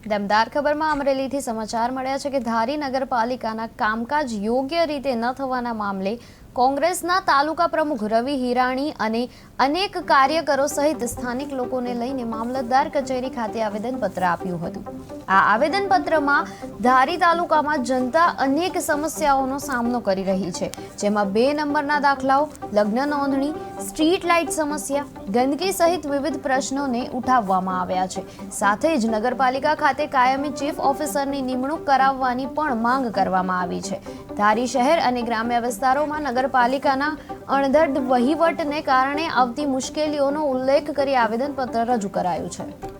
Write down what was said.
દમદાર ખબરમાં અમરેલીથી સમાચાર મળ્યા છે કે ધારી નગરપાલિકાના કામકાજ યોગ્ય રીતે ન થવાના મામલે કોંગ્રેસના તાલુકા પ્રમુખ રવિ હિરાણી અને અનેક કાર્યકરો સહિત સ્થાનિક લોકોને લઈને મામલતદાર કચેરી ખાતે આવેદનપત્ર આપ્યું હતું. આ આવેદનપત્રમાં ધારી તાલુકામાં જનતા અનેક સમસ્યાઓનો સામનો કરી રહી છે, જેમાં બે નંબરના દાખલાઓ, લગ્ન નોંધણી, સ્ટ્રીટ લાઇટ સમસ્યા, ગંદકી સહિત વિવિધ પ્રશ્નોને ઉઠાવવામાં આવ્યા છે. સાથે જ નગરપાલિકા ખાતે કાયમી ચીફ ઓફિસરની નિમણૂક કરાવવાની પણ માંગ કરવામાં આવી છે. ધારી શહેર અને ગ્રામ્ય વિસ્તારોમાં નગરપાલિકાના અણધડ વહીવટને કારણે આવતી મુશ્કેલીઓનો ઉલ્લેખ કરી આવેદનપત્ર રજૂ કરાયું છે.